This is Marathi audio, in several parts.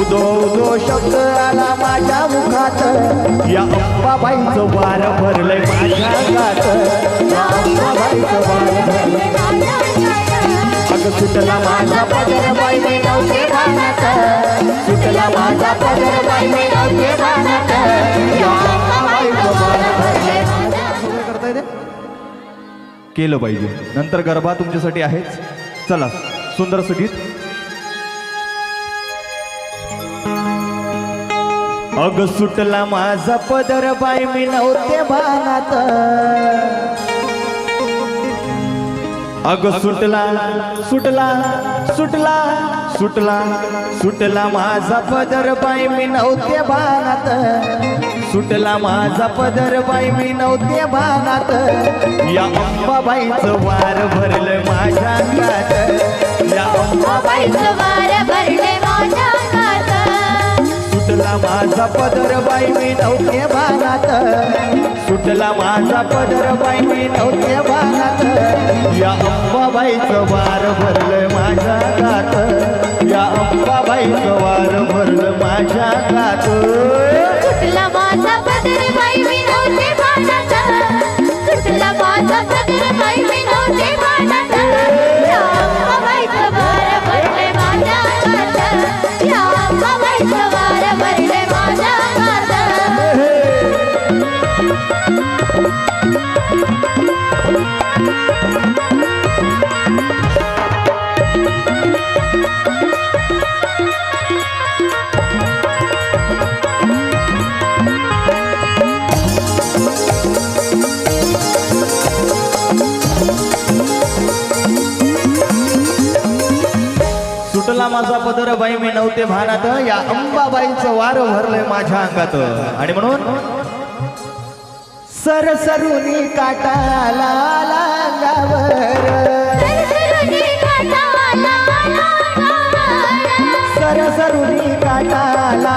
उदो उदो शब्द आला माझ्या मुखात. या अंबाबाईचं वार भरलंय माझ्या गात या अंबाबाईचं वार भरलंय अगं सुटला माझा पदर बाई मी नव्हते भानात सुटला माझा पदर बाई मी नव्हते या वार भरलंय येते? केलं पाहिजे. नंतर गरबा तुमच्यासाठी आहेच. चला सुंदर सुगीत. अग सुटला माझा पदर बाई मी नव्हते भानात. अग सुटला सुटला सुटला सुटला सुटला माझा पदर बाई मी नव्हते भानात. सुटला माझा पदर बाई मी नव्हते भानात. या अंबाबाईचं वार भरलं माझ्या अंगात. या अंबाबाईचं वार माझा पदर बाई मी नव्हते भानात सुटला माझा पदर बाई मी नव्हते भानात या अंबाबाईचं वार भरलं माझ्या गात या अंबाबाईचं वार भरलं माझ्या गात सुटला माझा पदर बाई सुटला माझा पदर बाई मी नव्हते भानात. या अंबाबाईचं वार भरलंय माझ्या अंगात. आणि म्हणून सरसरुनी काटाला सरसरुनी काटाला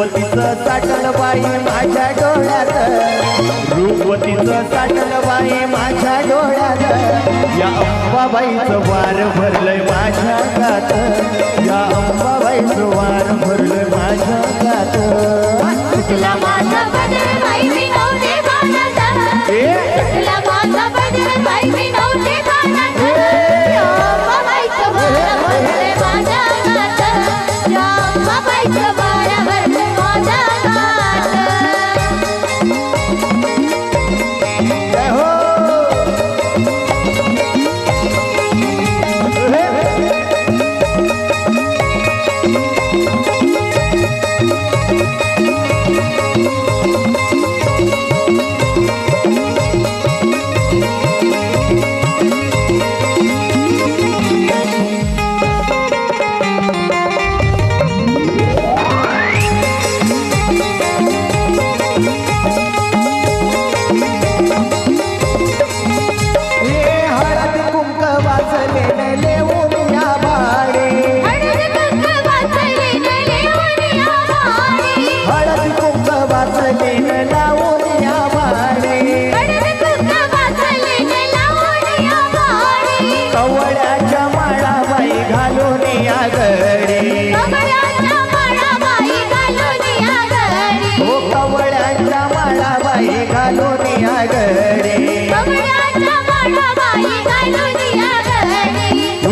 अनरूप तिचं साठल बाई माझ्या डोळ्यात. रूपतीचं साठल बाई माझ्या डोळ्यात. या अंबाबाईचं वार भरलंय माझ्या गात या अंबाबाईचं वार भरलंय माझ्या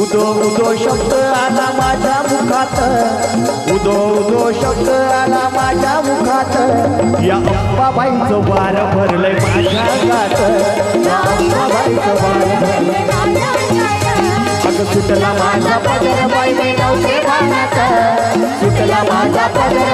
उदो उदो उदो उदो शब्द आला माझ्या मुखात. उदो उदो शब्द आला माझ्या मुखात. या अप्पाबाईचं वार भरलंय माझ्या गात या अगं सुटला माझा पदर सुटला माझा पदर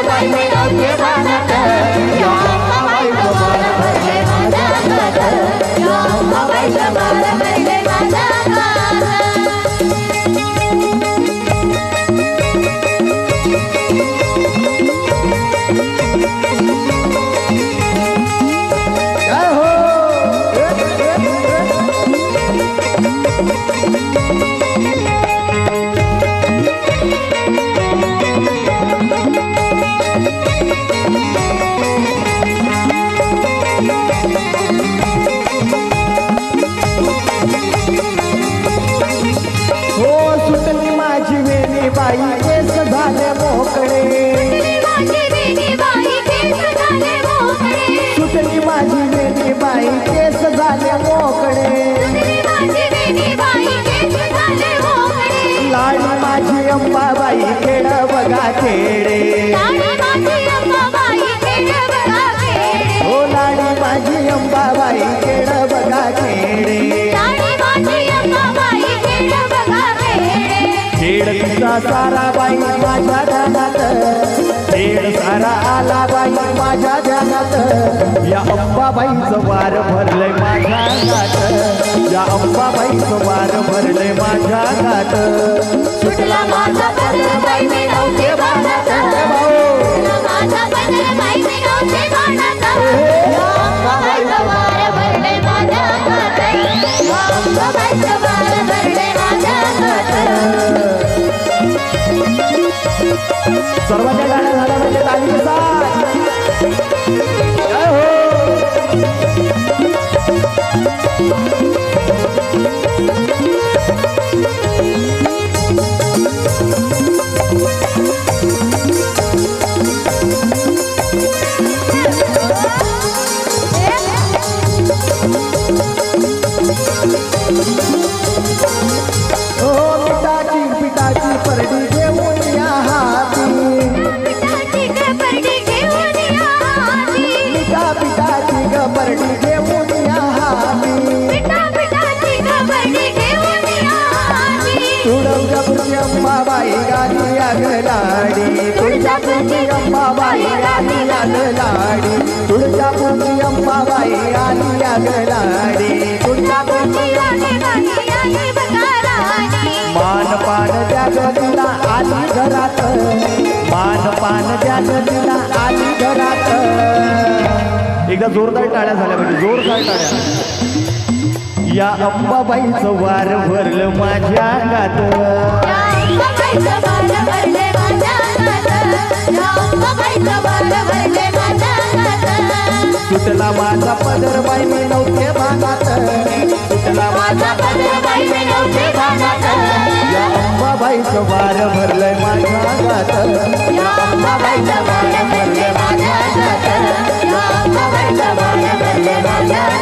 ಬೇಡೇ ध्यानात या अंबाबाईचं वार भरलंय माझ्या गात या अंबाबाईचं वार भरलंय माझ्या गात सुटला माझा पदर बाई मी नव्हते भानात सुटला माझा पदर बाई मी नव्हते भानात अंबाबाईचं वार भरले माझ्या हातात अंबाबाईचं वार भरले माझ्या हातात सर्वांच्या अंबाबाई गाली अगलाडी तुळजापूरची अंबाबाई गाली अगलाडी तुळजापूरची अंबाबाई राणी. मान पान द्या ग तिला आली घरात. मान पान द्या ग तिला आली घरात. एकदा जोरदार टाळ्या झाल्या म्हणजे जोरदार टाळ्या. या अंबाबाईचं वार भरलं माझ्या गात तुटला माझा पदर बाई मी नव्हते भागात. तुटला माझा पदर बाई मी नव्हते भागात. या अंबाबाईचं वार भरलंय माझ्या गात या अंबाबाईचं वार भरलंय माझ्या गात या अंबाबाईचं वार भरलंय माझ्या